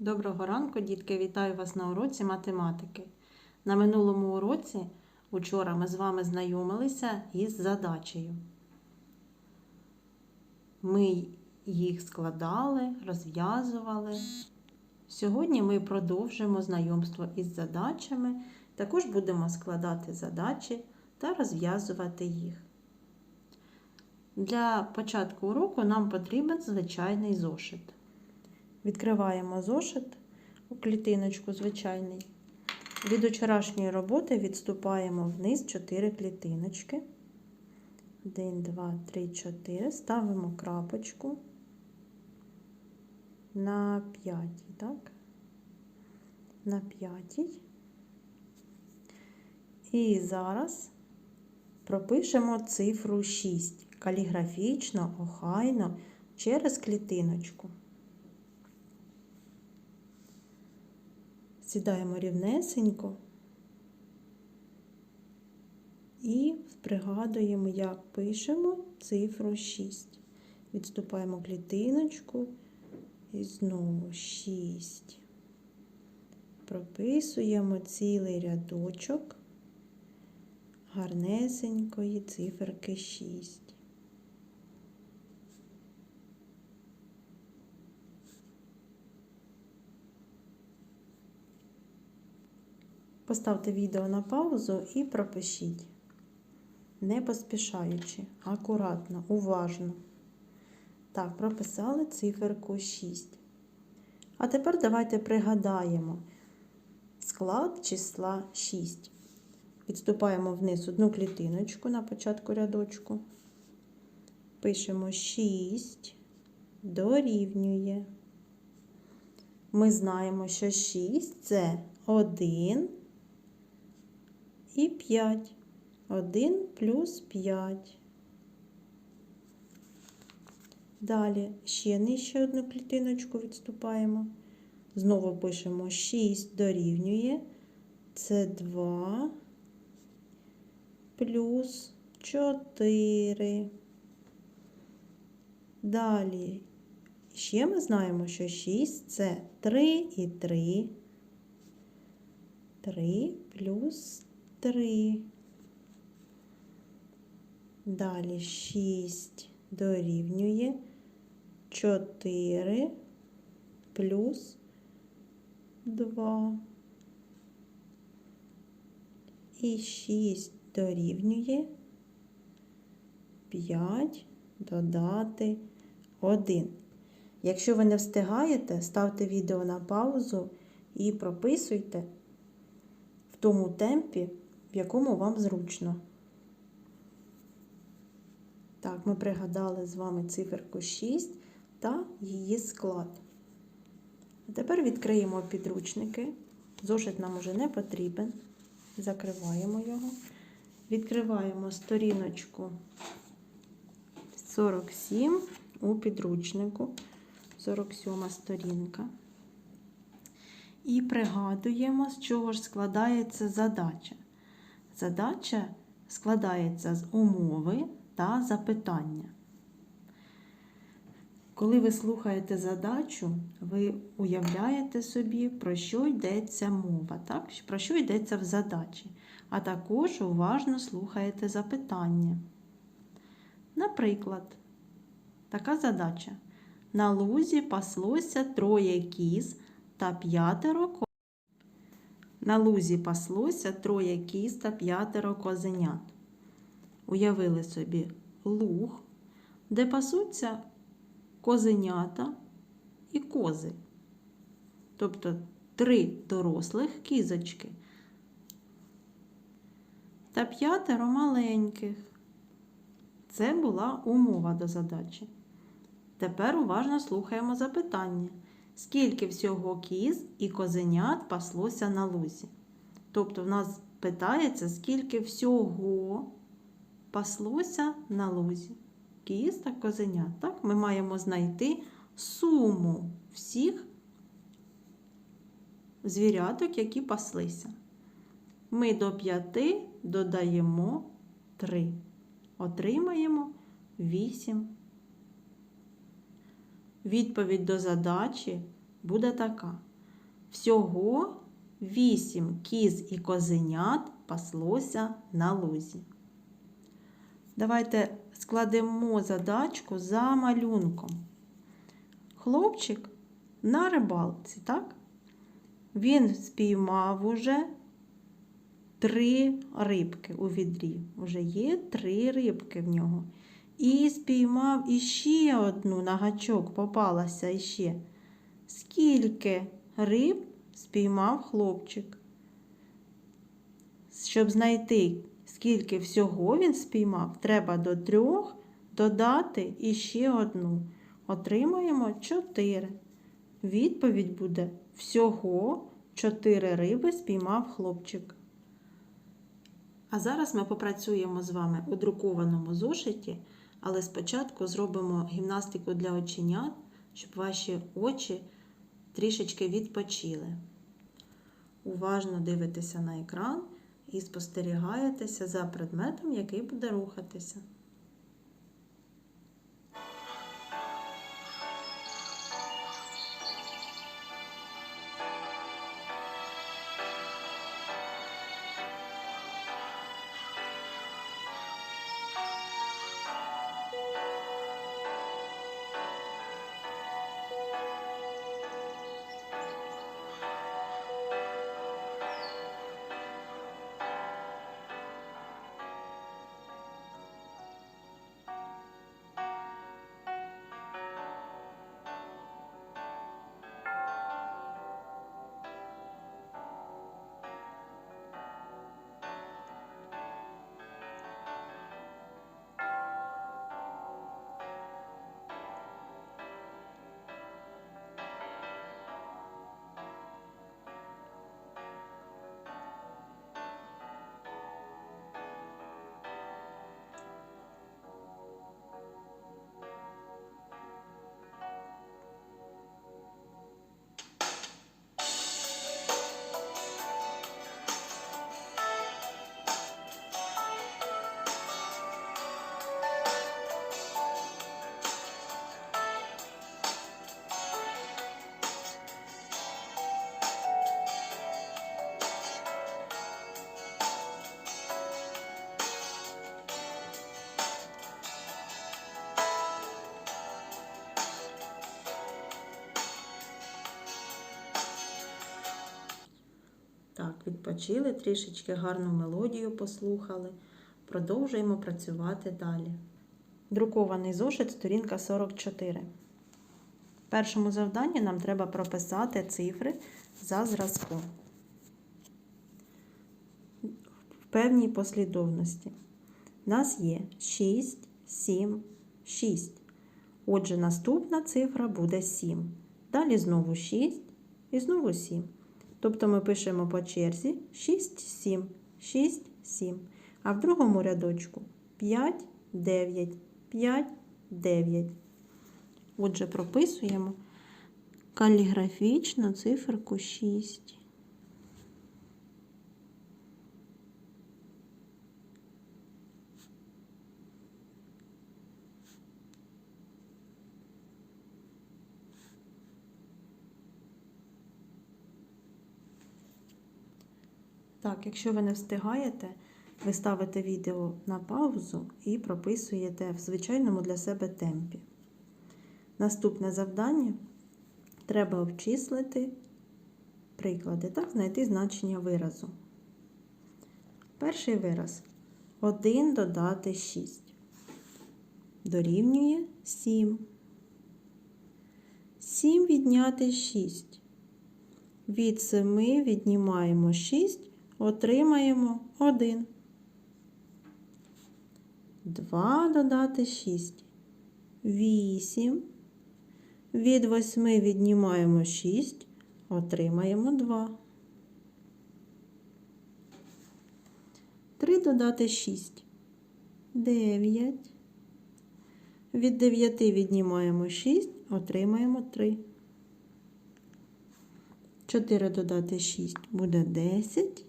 Доброго ранку, дітки! Вітаю вас на уроці математики. На минулому уроці учора ми з вами знайомилися із задачею. Ми їх складали, розв'язували. Сьогодні ми продовжимо знайомство із задачами. Також будемо складати задачі та розв'язувати їх. Для початку уроку нам потрібен звичайний зошит. Відкриваємо зошит у клітиночку звичайний. Від вчорашньої роботи відступаємо вниз 4 клітиночки. 1, 2, 3, 4. Ставимо крапочку на 5, так? На 5. І зараз пропишемо цифру 6 каліграфічно, охайно через клітиночку. Сідаємо рівнесенько і пригадуємо, як пишемо цифру 6. Відступаємо клітиночку і знову 6. Прописуємо цілий рядочок гарнесенької циферки 6. Поставте відео на паузу і пропишіть, не поспішаючи, акуратно, уважно. Так, прописали циферку 6. А тепер давайте пригадаємо склад числа 6. Відступаємо вниз одну клітиночку на початку рядочку. Пишемо 6 дорівнює. Ми знаємо, що 6 це 1 і 5. 1 плюс 5. Далі ще нижче одну клітиночку відступаємо. Знову пишемо 6 дорівнює. Це 2 плюс 4. Далі ще ми знаємо, що 6 це 3 і 3. 3 плюс 3. Далі 6 дорівнює 4 плюс 2. І 6 дорівнює 5 додати 1. Якщо ви не встигаєте, ставте відео на паузу і прописуйте в тому темпі, в якому вам зручно. Так, ми пригадали з вами циферку 6 та її склад. А тепер відкриємо підручники. Зошит нам уже не потрібен. Закриваємо його. Відкриваємо сторіночку 47 у підручнику. 47 сторінка. І пригадуємо, з чого ж складається задача. Задача складається з умови та запитання. Коли ви слухаєте задачу, ви уявляєте собі, про що йдеться мова, так? про що йдеться в задачі, а також уважно слухаєте запитання. Наприклад, така задача. На лузі паслося троє кіз та п'ятеро. На лузі паслося троє кіз та п'ятеро козенят. Уявили собі луг, де пасуться козенята і кози. Тобто три дорослих кізочки та п'ятеро маленьких. Це була умова до задачі. Тепер уважно слухаємо запитання. Скільки всього кіз і козенят паслося на лузі? Тобто, в нас питається, скільки всього паслося на лузі. Кіз та козенят. Так, ми маємо знайти суму всіх звіряток, які паслися. Ми до 5 додаємо 3. Отримаємо 8. Відповідь до задачі буде така: всього вісім кіз і козенят паслося на лузі. Давайте складемо задачку за малюнком. Хлопчик на рибалці, так? Він спіймав уже три рибки у відрі. Уже є три рибки в нього. І спіймав іще одну на гачок, попалася іще. Скільки риб спіймав хлопчик? Щоб знайти, скільки всього він спіймав, треба до трьох додати іще одну. Отримаємо чотири. Відповідь буде всього чотири риби спіймав хлопчик. А зараз ми попрацюємо з вами у друкованому зошиті, але спочатку зробимо гімнастику для оченят, щоб ваші очі трішечки відпочили. Уважно дивитеся на екран і спостерігаєтеся за предметом, який буде рухатися. Відпочили, трішечки гарну мелодію послухали. Продовжуємо працювати далі. Друкований зошит, сторінка 44. В першому завданні нам треба прописати цифри за зразком. В певній послідовності. У нас є 6, 7, 6. Отже, наступна цифра буде 7. Далі знову 6 і знову 7. Тобто ми пишемо по черзі 6, 7, 6, 7. А в другому рядочку 5, 9, 5, 9. Отже, прописуємо каліграфічно циферку 6. Так, якщо ви не встигаєте, ви ставите відео на паузу і прописуєте в звичайному для себе темпі. Наступне завдання треба обчислити приклади, так, знайти значення виразу. Перший вираз 1 додати 6. Дорівнює 7. 7 відняти 6. Від 7 віднімаємо 6, отримаємо 1. 2 додати 6. 8. Від 8 віднімаємо 6, отримаємо 2. 3 додати 6. 9. Від 9 віднімаємо 6, отримаємо 3. 4 додати 6 буде 10.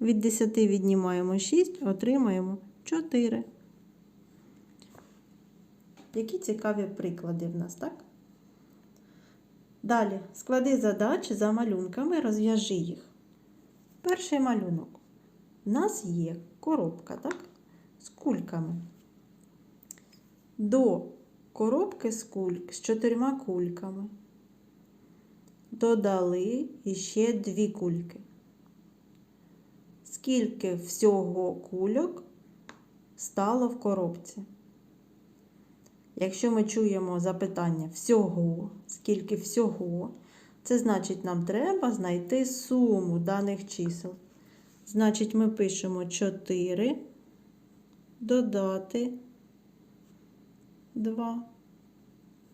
Від 10 віднімаємо 6, отримаємо 4. Які цікаві приклади в нас, так? Далі склади задачі за малюнками, розв'яжи їх. Перший малюнок. У нас є коробка, так? З кульками. До коробки з кульк з чотирма кульками. Додали іще дві кульки. Скільки всього кульок стало в коробці? Якщо ми чуємо запитання всього, скільки всього, це значить, нам треба знайти суму даних чисел. Значить, ми пишемо 4, додати 2,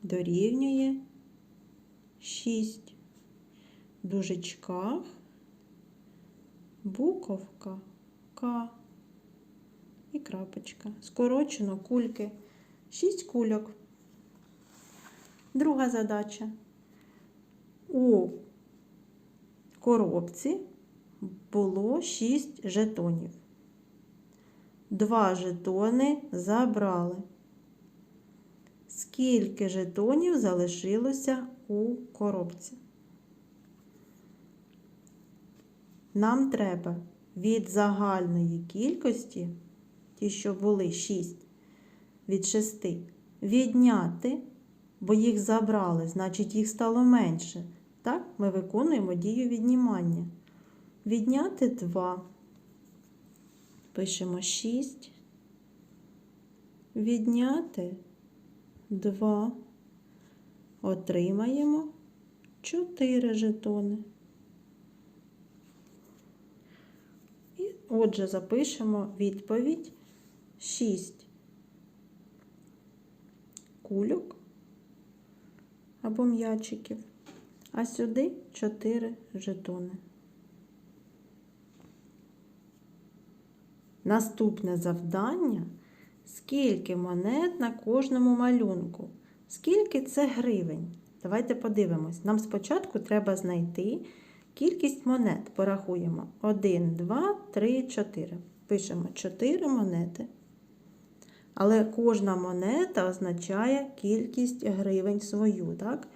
дорівнює 6. В дужечках буковка К і крапочка. Скорочено кульки. 6 кульок. Друга задача. У коробці було 6 жетонів. Два жетони забрали. Скільки жетонів залишилося у коробці? Нам треба від загальної кількості, ті, що були 6, від 6, відняти, бо їх забрали, значить їх стало менше. Так, ми виконуємо дію віднімання. Відняти 2. Пишемо 6. Відняти 2. Отримаємо 4 жетони. І отже, запишемо відповідь 6 кульок або м'ячиків, а сюди 4 жетони. Наступне завдання скільки монет на кожному малюнку. Скільки це гривень? Давайте подивимось. Нам спочатку треба знайти кількість монет. Порахуємо 1, 2, 3, 4. Пишемо 4 монети. Але кожна монета означає кількість гривень свою. Так?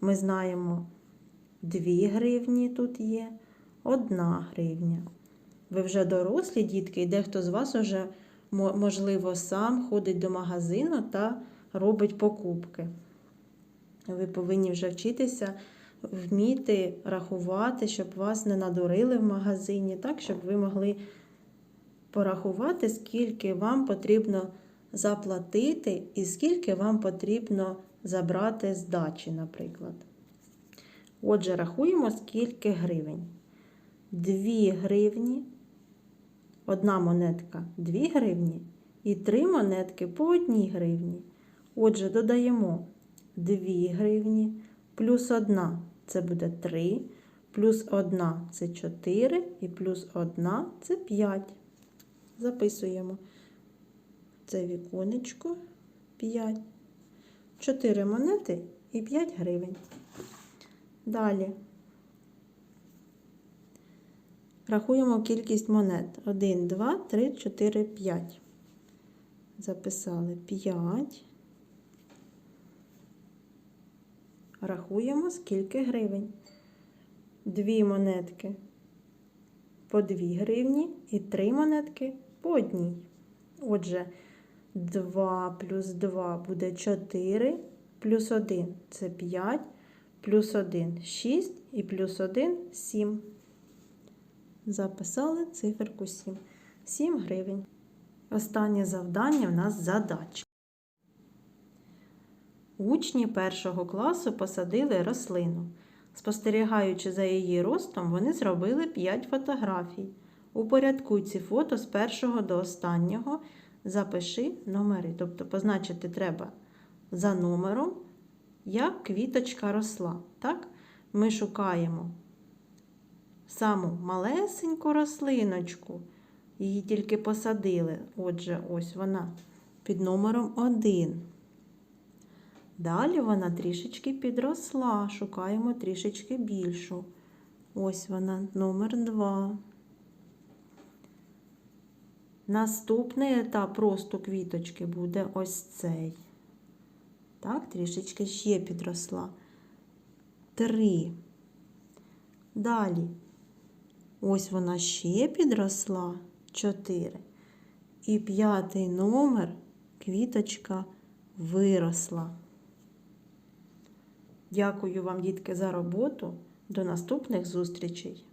Ми знаємо 2 гривні тут є, 1 гривня. Ви вже дорослі дітки, і дехто з вас уже, можливо, сам ходить до магазину та робить покупки. Ви повинні вже вчитися вміти рахувати, щоб вас не надурили в магазині, так, щоб ви могли порахувати, скільки вам потрібно заплатити і скільки вам потрібно забрати здачі, наприклад. Отже, рахуємо, скільки гривень. 2 гривні, одна монетка 2 гривні і 3 монетки по 1 гривні. Отже, додаємо 2 гривні плюс 1 це буде 3, плюс 1 це 4 і плюс 1 це 5. Записуємо це віконечко 5. 4 монети і 5 гривень. Далі рахуємо кількість монет. 1, 2, 3, 4, 5. Записали 5. Рахуємо, скільки гривень. Дві монетки по 2 гривні і три монетки по одній. Отже, 2 плюс 2 буде 4, плюс 1 це 5, плюс 1 6 і плюс 1 7. Записали циферку 7. 7 гривень. Останнє завдання в нас задача. Учні першого класу посадили рослину. Спостерігаючи за її ростом, вони зробили 5 фотографій. Упорядкуй ці фото з першого до останнього, запиши номери. Тобто позначити треба за номером, як квіточка росла. Так? Ми шукаємо саму малесеньку рослиночку. Її тільки посадили. Отже, ось вона під номером 1. Далі вона трішечки підросла, шукаємо трішечки більшу. Ось вона, номер 2. Наступний етап росту квіточки буде ось цей. Так, трішечки ще підросла. три. Далі. Ось вона ще підросла 4. І п'ятий номер квіточка виросла. Дякую вам, дітки, за роботу. До наступних зустрічей!